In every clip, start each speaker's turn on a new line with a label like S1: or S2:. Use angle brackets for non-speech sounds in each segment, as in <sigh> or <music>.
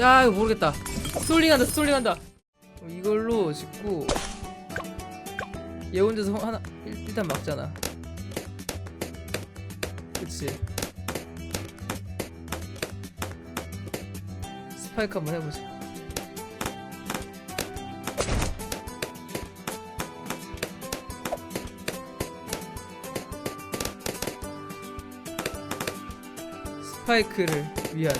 S1: 야 이거 모르겠다. 스톨링한다 스톨링한다. 어, 이걸로 짓고 얘 혼자서 하나 일- 일단 막잖아. 그치? 스파이크 한번 해보자. 스파이크를 위한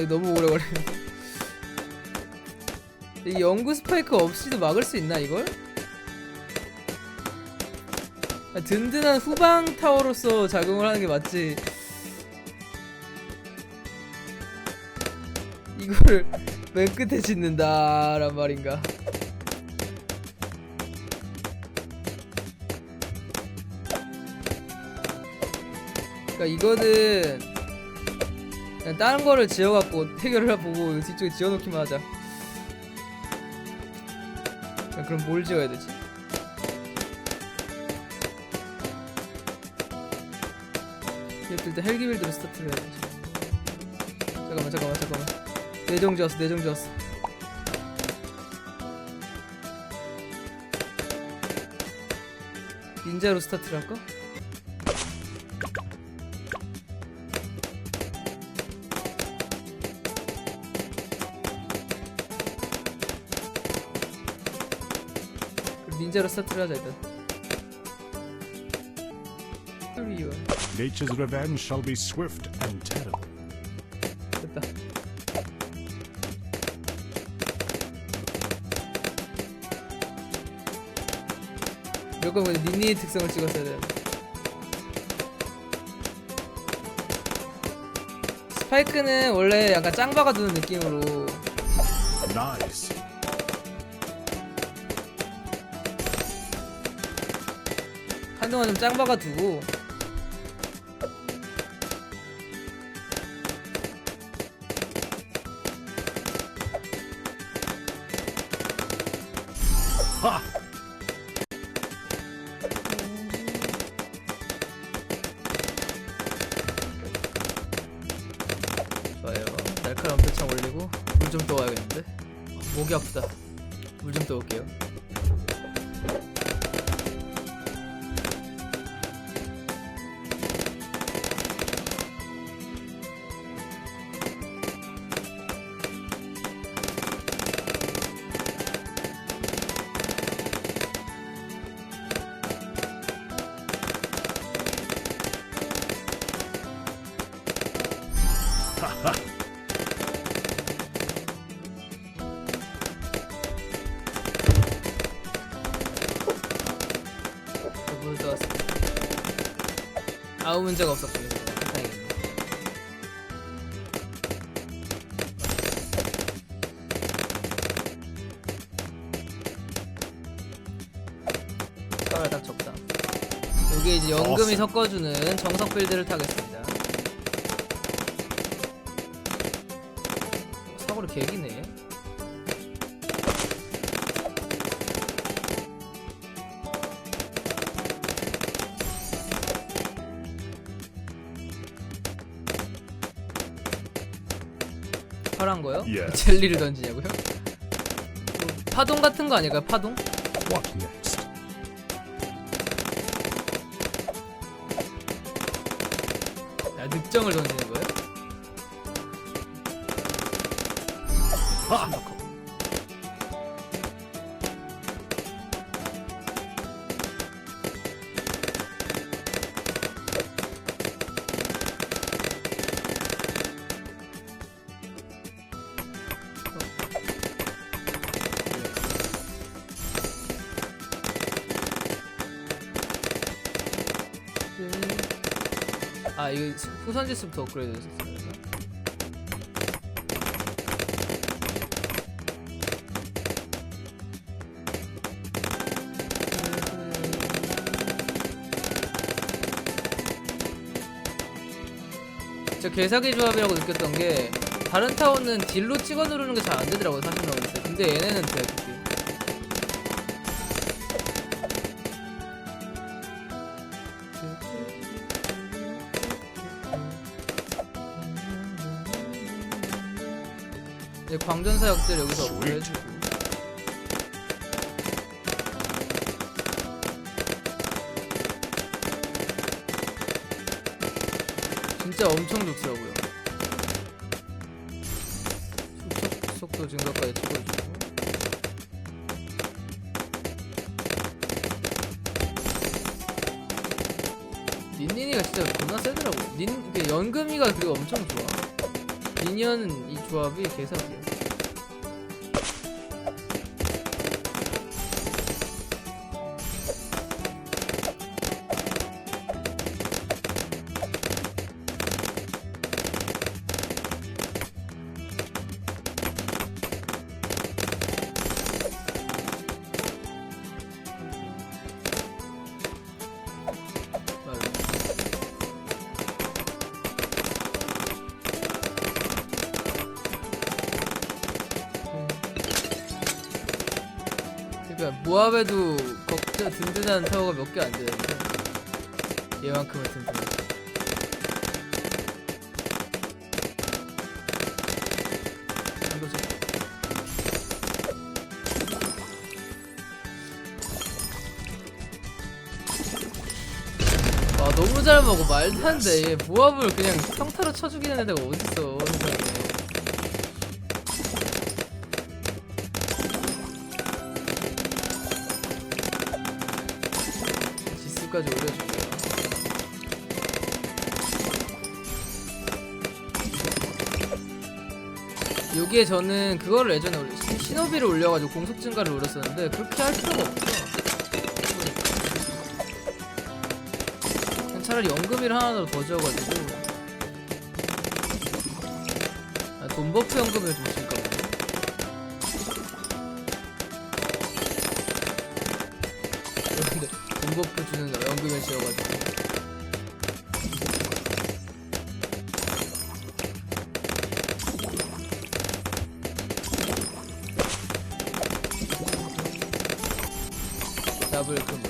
S1: 이거 너무 오래 걸려. 이 연구 스파이크 없이도 막을 수 있나 이걸? 아, 든든한 후방 타워로서 작용을 하는 게 맞지. 이거를 맨 끝에 짓는다란 말인가? 그러니까 이거는 그냥 다른 거를 지어갖고 해결을 보고 이거 뒤쪽에 지어놓기만 하자. 야, 그럼 뭘 지어야 되지? 이럴 때 헬기 빌드로 스타트를 해야 되지. 잠깐만 잠깐만 잠깐만. 내정 지었어 내정 지었어. 닌자로 스타트를 할까? 하자 일단. 클리어.
S2: Nature's revenge shall be swift and terrible.
S1: 됐다. 이럴 거면 니니의 특성을 찍었어야 돼. 스파이크는 원래 약간 짱바가 두는 느낌으로
S2: Nice.
S1: 짱바가 두고 아무 문제가 없었습니다. 다행이네. 숟가락 딱 적다. 여기 이제 연금이. 섞어주는 정석 빌드를 타겠습니다. 사고를 개기네. 파란 거요?
S2: Yes.
S1: 젤리를 던지냐고요? 뭐 파동 같은 거 아닐까요? 파동?
S2: What next?
S1: 야, 늑정을 던지는 아 이거 후선지스부터 업그레이드 됐었어요 저 개사기 조합이라고 느꼈던 게 다른 타워는 딜로 찍어 누르는 게 잘 안 되더라고요 사실 때 근데 얘네는 돼 광전사 역들 여기서
S2: Sweet.
S1: 해주고. 진짜 엄청 좋더라고요. 속도, 증가까지 찍어주고. 닌닌이가 진짜 겁나 세더라고 닌, 그 연금이가 그리고 엄청 좋아 미니언은 이 조합이 개사기야 모압에도 걱정 든든한 타워가 몇 개 안 되는데 얘만큼은 든든. 이거죠. 아 너무 잘 먹어 말도 안 돼. 얘 모압을 그냥 평타로 쳐죽이는 애가 어딨어 여기에 저는 그거를 예전에 올려, 시- 신호비를 올려가지고 공속 증가를 올렸었는데 그렇게 할 필요가 없어. 차라리 연금일 하나로 더 지어가지고 아, 돈 버프 연금을 좀 줄까 더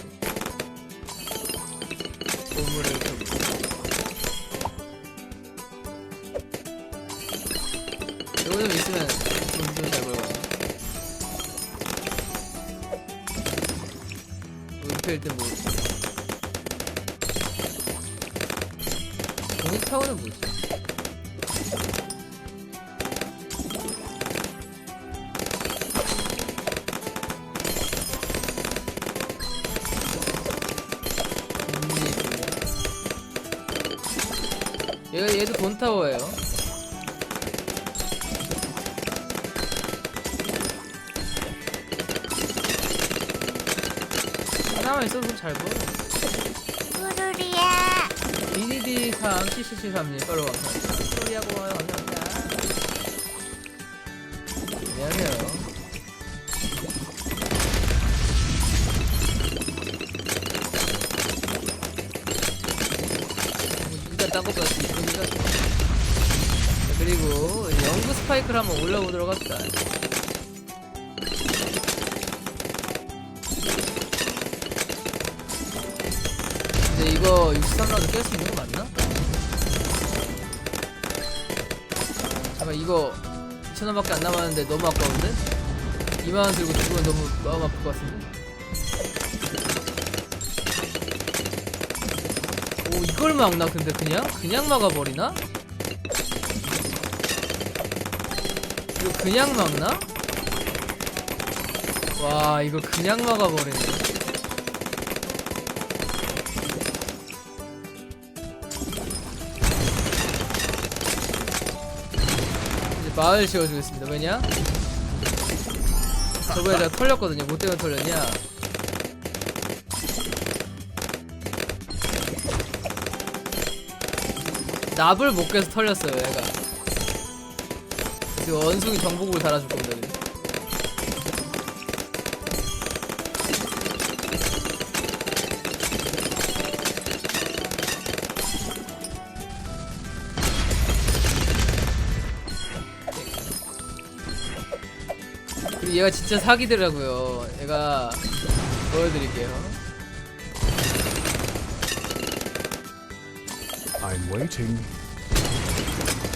S1: 하나만 있어도 잘 벌어.
S3: 푸르리야
S1: DDD3 CCC3님 팔로우 감사합니다. 소리하고 와요. 안녕하세요. 일단 딴 것보다 이쁘니까 자, 그리고 영구 스파이크를 한번 올려보도록 합시다. 근데 이거 63라도 깰 수 있는 거 맞나? 잠깐 이거 2,000원밖에 안 남았는데 너무 아까운데? 2만원 들고 죽으면 너무 마음 아플 것 같은데? 오 이걸 막나 근데 그냥? 그냥 막아버리나? 이거 그냥 막나? 와 이거 그냥 막아버리네 마을 지어주겠습니다. 왜냐? 저번에 내가 털렸거든요. 뭐 때문에 털렸냐? 납을 못 깨서 털렸어요, 얘가. 지금 원숭이 정복을 달아줄 겁니다. 얘가 진짜 사기더라고요. 얘가 보여드릴게요.
S2: I'm waiting.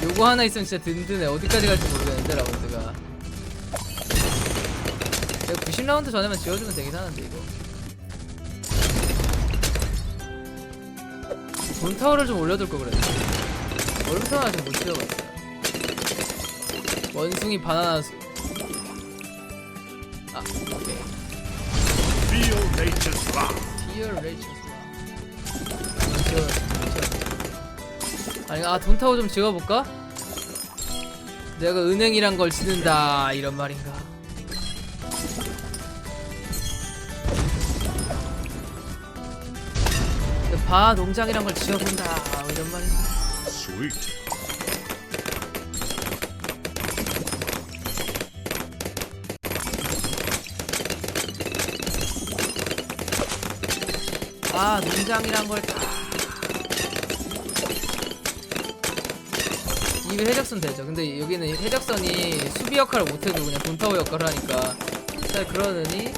S1: 요거 하나 있으면 진짜 든든해 어디까지 갈지 모르겠는데 라운드가 내가 90라운드 전에만 지워주면 되긴 하는데 이거 돈타워를 좀 올려둘 걸 그랬네 얼음타워 아직 못 지워봤어요 원숭이 바나나 수...
S2: nature's wrath.
S1: 디얼 레이처스마 아니 아 돈타워 좀 지워볼까? 내가 은행이란 걸 지는다 이런 말인가 바 농장이란 걸 지어본다 이런 말인가 아 농장이란 걸 다. 이게 해적선 되죠. 근데 여기는 해적선이 수비 역할을 못해도 그냥 돈타워 역할을 하니까 잘 그러느니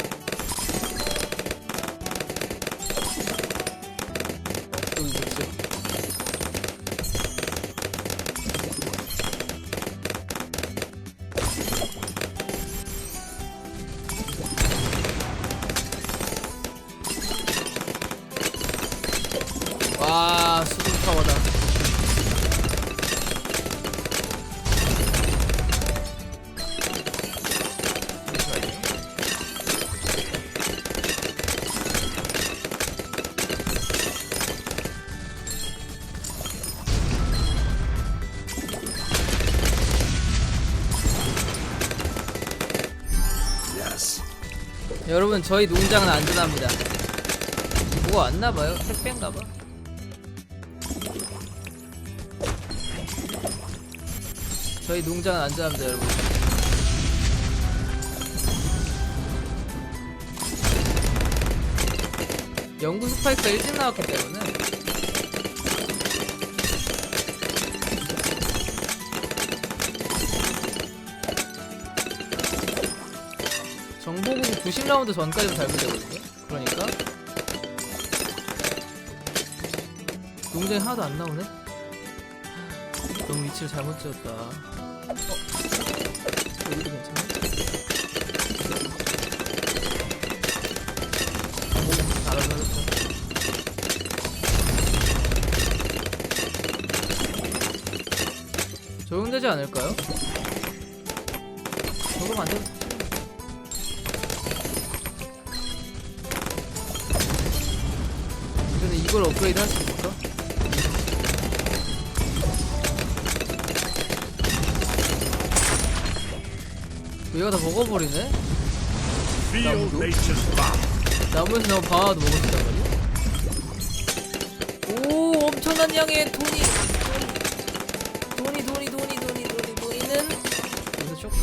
S1: 여러분 저희 농장은 안전합니다. 뭐가 왔나봐요? 택배인가봐. 저희 농장은 안전합니다, 여러분. 영구 스파이크가 일찍 나왔기 때문에 90라운드 전까지는 잘 되거든요. 그러니까 농장이 하나도 안 나오네. 너무 위치를 잘못 지었다. 어? 여기도 하겠다. 적용되지 않을까요? 적용 안되 이걸 업그레이드 할 수 있을까? 얘가 다 먹어버리네?
S2: Wrath.
S1: 나무에서 나온 바나나도 먹었단 말이야? 오 엄청난 양의 돈이 돈이 돈이 돈이 돈이 돈이 돈이는 여기서 쇼크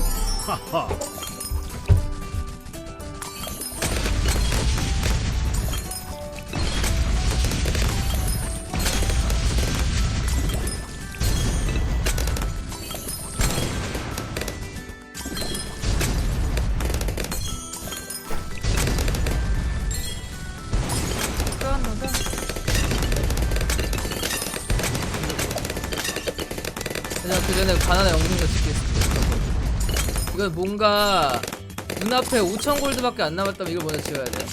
S1: 그냥 그 전에 바나나 영상도 찍겠습니다 이건 뭔가 눈앞에 5천 골드밖에 안 남았다면 이걸 먼저 지어야 돼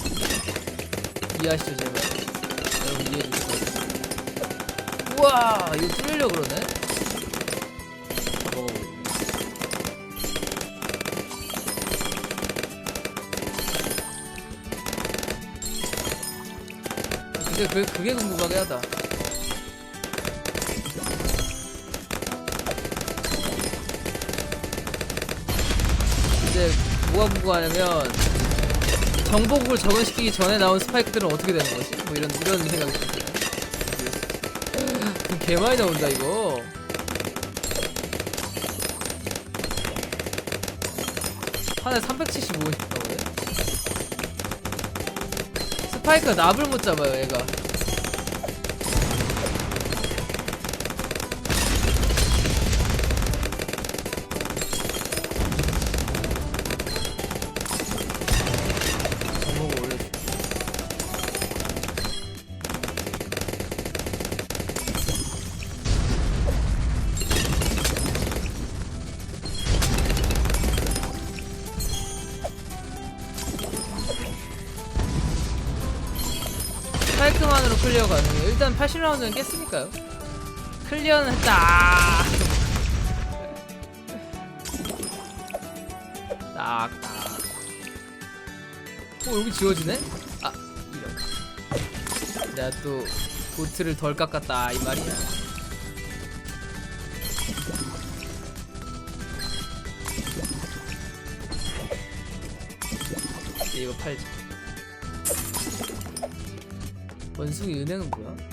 S1: 이해하시죠 제발 여러분 이해해주세요 우와 이거 뚫리려고 그러네? 근데 그, 그게 궁금하게 하다 뭐가 궁금하냐면 정보국을 적응시키기 전에 나온 스파이크들은 어떻게 되는 거지? 뭐 이런 이런 생각이 들어요. 개 많이 나온다 이거. 하나에 375원씩 나오네. 스파이크가 납을 못 잡아요 얘가. 80라운드는 깼으니까요. 클리어는 했다. 딱, 딱. 어, 여기 지워지네? 아, 이런. 내가 또 보트를 덜 깎았다, 이 말이야. 이제 이거 팔자. 원숭이 은행은 뭐야?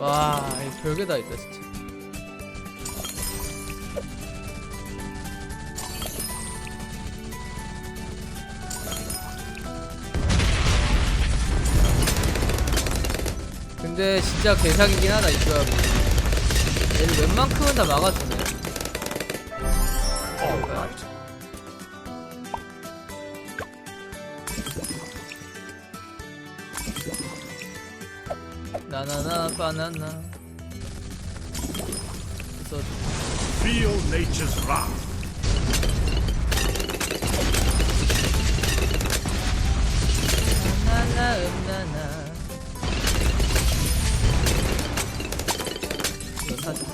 S1: 와, 이 별게 다 있다 진짜. 근데 진짜 개사기긴 하다 이 조합이. 얘를 웬만큼은 다 막아주네. 나나나 바나나. 그래서
S2: Feel nature's wrath.
S1: 나나 나나. 이거 사자.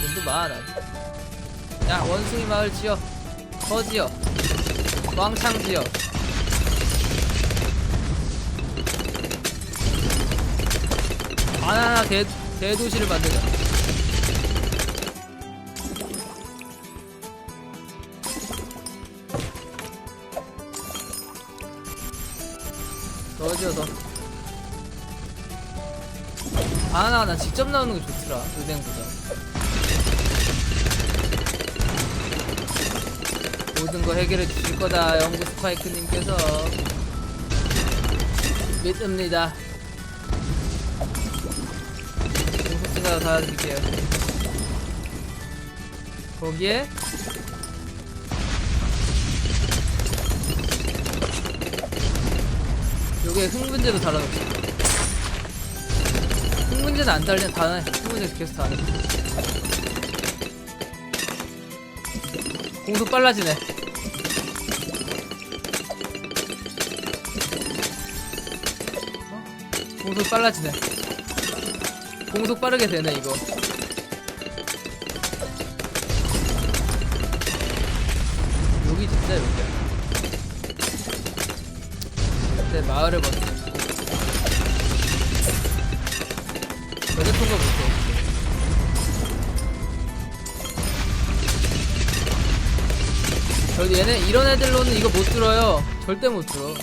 S1: 돈도 많아. 야 원숭이 마을 지어. 더 지어. 왕창 지어. 바나나 대 대도시를 만들자. 더 지어 더. 바나나가 난 직접 나오는 게 좋더라. 은행보다. 모든 거 해결해 주실 거다. 영구 스파이크님께서 믿습니다. 공속증가 달아드릴게요. 거기에 요게 흥분제도 달아놓습니다. 흥분제는 안 달면 다네. 흥분제 계속 다네. 공속 빨라지네. 어? 공속 빨라지네. 공속 빠르게 되네 이거. 여기 진짜 여기야. 내 마을을 먼저. 전혀 통과 못해. 저 얘네 이런 애들로는 이거 못 들어요. 절대 못 들어.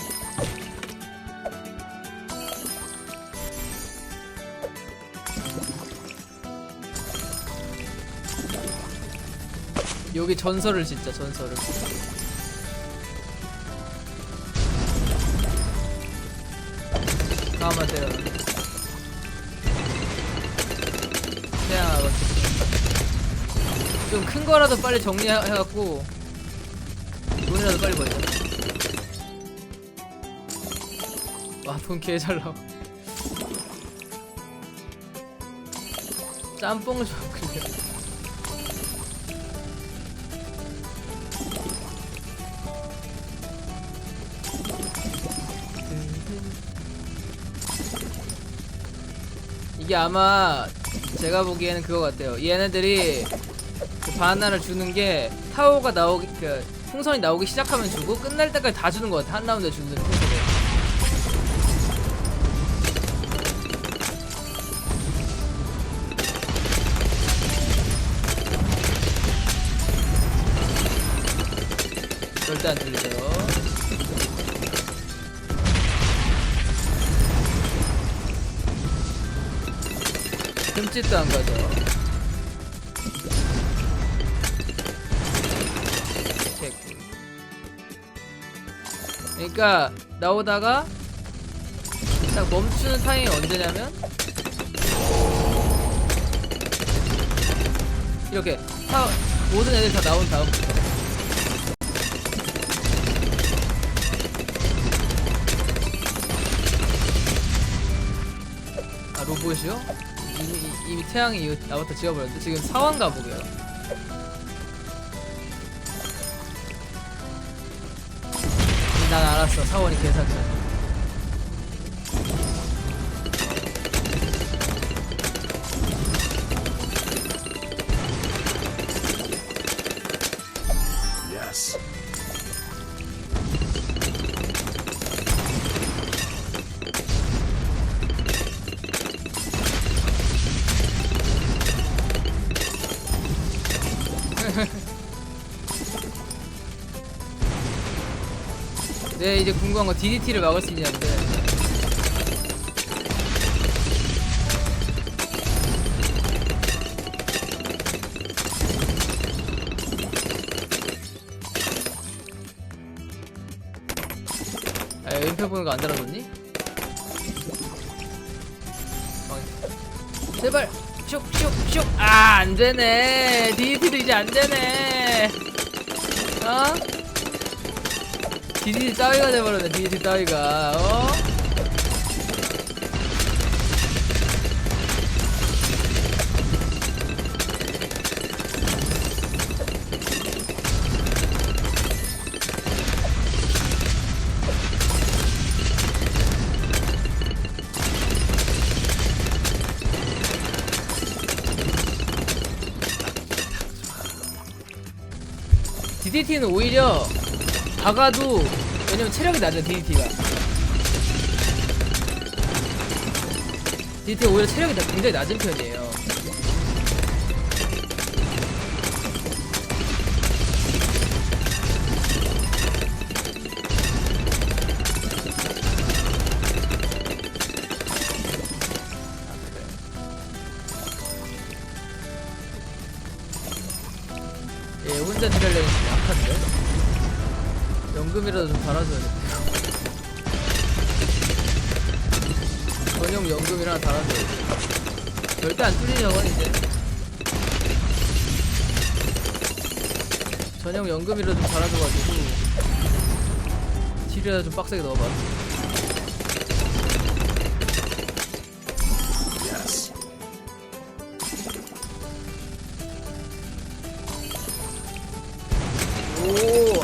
S1: 여기 전설을 진짜 전설을. 가만 때려. 태양아, 좀큰 거라도 빨리 정리해갖고 돈이라도 빨리 벌자. 와, 돈 개 잘 나와. 짬뽕 좀그 이게 아마 제가 보기에는 그거 같아요. 얘네들이 그 바나나를 주는 게 타오가 나오기 그 풍선이 나오기 시작하면 주고 끝날 때까지 다 주는 것 같아. 한 라운드에 주는 풍선을. 절대 안 들 흠집도 안 가죠. 개꿀. 그러니까 나오다가 딱 멈추는 타이밍이 언제냐면 이렇게 타, 모든 애들 다 나온 다음부터 아 로봇이요? 이미, 이미 태양이 나부터 지워버렸는데 지금 사원 가보게요. 난 알았어. 사원이 개사기야 궁금한 건 DDT를 막을 수 있냐는데 아 왼편 보는 거 안 달아줬니? 망했다. 제발 슉슉슉 아 안 되네 DDT도 이제 안 되네 어? DDT 따위가 돼버렸네 DDT 따위가 어? DDT는 오히려 박아도 왜냐면 체력이 낮아 DDT가. DDT가 오히려 체력이 다- 굉장히 낮은 편이에요 달아줘야 돼. 전용 연금이랑 달아줘야 돼. 절대 안 뚫리죠, 저건 이제. 전용 연금이라도 좀 달아줘가지고. 딜이라도 좀 빡세게 넣어봐.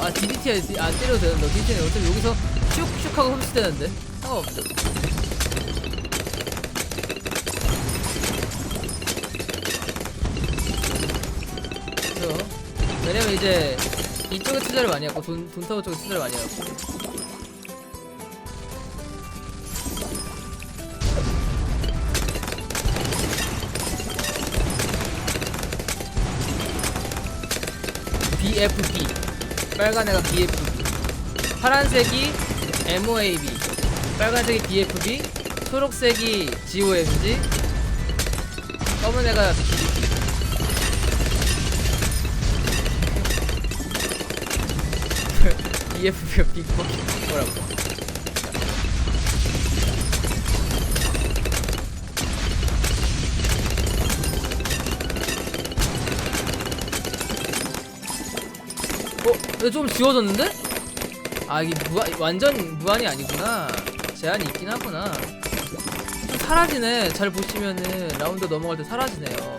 S1: 아, DDT 안 때려도 되는데, DDT는 어차피 여기서 슉슉 하고 흡수되는데? 상관없죠. 그죠? 왜냐면 이제 이쪽에 투자를 많이 했고, 돈, 돈 타워 쪽에 투자를 많이 했고. BFB 빨간 애가 BFB 파란색이 MOAB 빨간색이 BFB 초록색이 GOMG 검은 애가 BDT BFB가 <laughs> 빅버킷 뭐라고 근데 좀 지워졌는데? 아 이게 무한, 완전 무한이 아니구나 제한이 있긴 하구나 좀 사라지네 잘 보시면은 라운드 넘어갈 때 사라지네요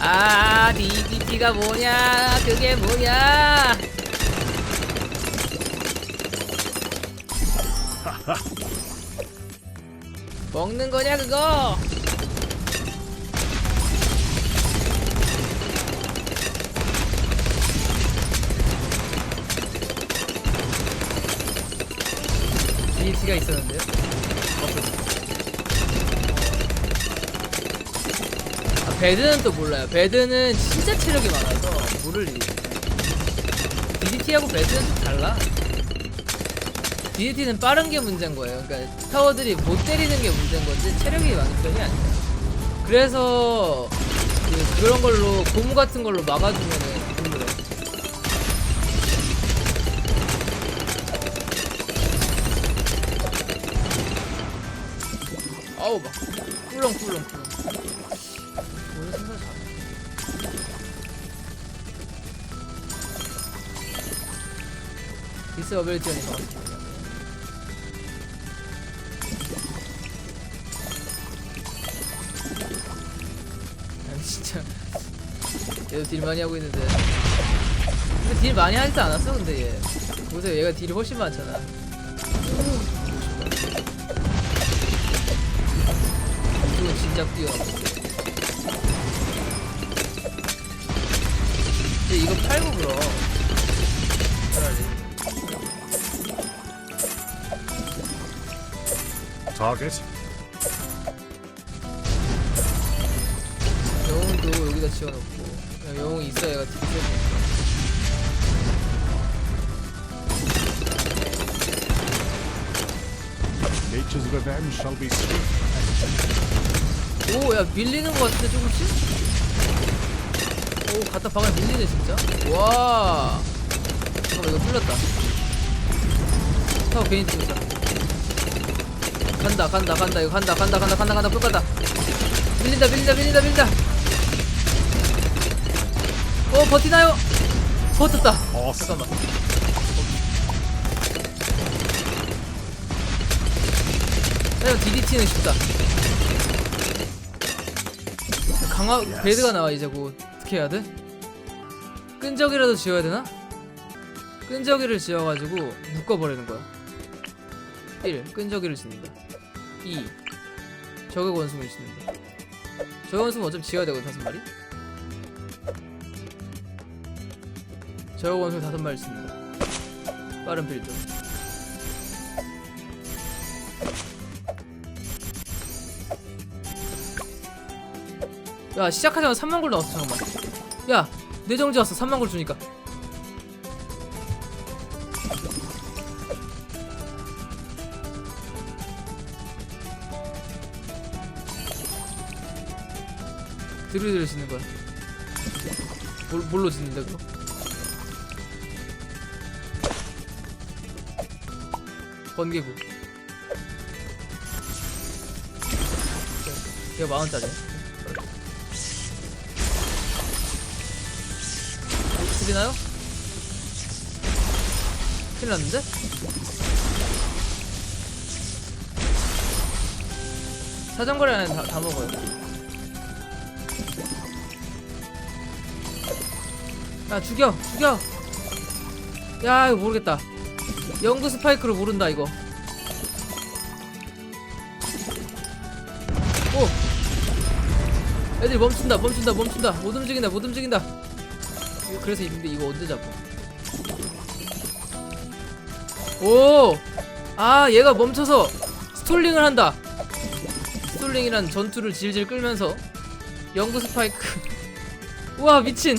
S1: 아, DBT가 뭐냐? 그게 뭐냐? 먹는 거냐 그거? DT가 있었는데요? 없었어. 아, 배드는 또 몰라요. 배드는 진짜 체력이 많아서 모를 일이. DDT하고 배드는 좀 달라. DAT는 빠른 게 문제인 거예요. 그러니까 타워들이 못 때리는 게 문제인 건지 체력이 많은 편이 아니에요. 그래서 그, 그런 걸로 고무 같은 걸로 막아주면은 힘들어요. 아우 막 꿀렁꿀렁 꿀렁. 오늘 생각 잘. 디스 어벨지언이 나왔어. 진짜. 얘도 딜 많이 하고 있는데. 근데 딜 많이 하지도 않았어 근데 얘. 보세요 얘가 딜이 훨씬 많잖아. 이건 진작 뛰어나고 이제 이거 팔고 그럼. 차라리.
S2: Target.
S1: 지어놓고 그냥 영웅이 있어야 얘가 세니까
S2: Nature's revenge shall be swift.
S1: 오, 야 밀리는 것 같은데 조금씩? 오, 갖다 박아 밀리네 진짜. 와, 잠깐만 이거 뚫렸다. 타워 괜히 뚫렸다. 간다, 간다, 간다, 이거 간다, 간다, 간다, 간다, 간다, 또 간다. 밀린다, 밀린다, 밀린다, 밀린다. 어, 버티나요? 버텼다.
S2: Awesome.
S1: 잠깐만. 그냥 DDT는 쉽다. 강화 베드가 나와 이제 곧 어떻게 해야 돼? 끈적이라도 지어야 되나? 끈적이를 지어가지고 묶어버리는 거야. 1. 끈적이를 짓는다. 2. 저격 원숭이를 짓는다. 저격 원숭이 어차피 지어야 되거든 다섯 마리. 저격 원숭이 다섯 마리 짓는다. 빠른 빌드. 야 시작하자마자 3만 골 나왔어 잠깐만 야 뇌정지 왔어 3만 골 주니까 드르드르 짓는 거야 뭘, 뭘로 짓는데 그거 번개구. 이거 만원짜리야 들리나요? 큰일 났는데? 사정거래 안에 다, 다 먹어요. 야 죽여 죽여! 야 이거 모르겠다 영구 스파이크를 모른다 이거 오 애들이 멈춘다 멈춘다 멈춘다 못 움직인다 못 움직인다 그래서 있는데 이거 언제 잡고? 오! 아 얘가 멈춰서 스톨링을 한다. 스톨링이란 전투를 질질 끌면서 영구 스파이크. <laughs> 우와 미친.